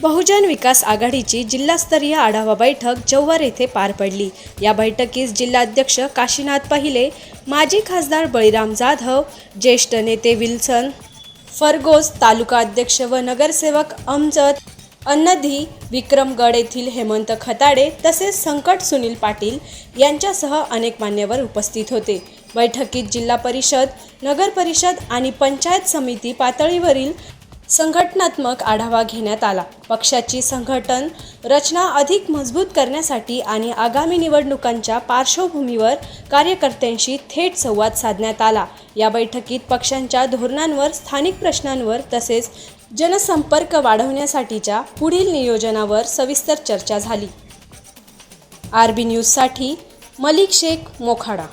बहुजन विकास आघाडीची जिल्हास्तरीय आढावा बैठक जव्हार येथे पार पडली. या बैठकीस जिल्हाध्यक्ष काशीनाथ पहिले माजी खासदार बळीराम जाधव ज्येष्ठ नेते विल्सन फरगोस तालुका अध्यक्ष व नगरसेवक अमजद अन्नधी विक्रमगड येथील हेमंत खताडे तसेच संकट सुनील पाटील यांच्यासह अनेक मान्यवर उपस्थित होते. बैठकीत जिल्हा परिषद नगर परिषद आणि पंचायत समिती पातळीवरील संघटनात्मक आढावा घेण्यात आला. पक्षाची संघटन रचना अधिक मजबूत करण्यासाठी आणि आगामी निवडणुकांच्या पार्श्वभूमीवर कार्यकर्त्यांशी थेट संवाद साधण्यात आला. या बैठकीत पक्षांच्या धोरणांवर स्थानिक प्रश्नांवर तसेच जनसंपर्क वाढवण्यासाठीच्या पुढील नियोजनावर सविस्तर चर्चा झाली. आर बी न्यूजसाठी मलिक शेख मोखाडा.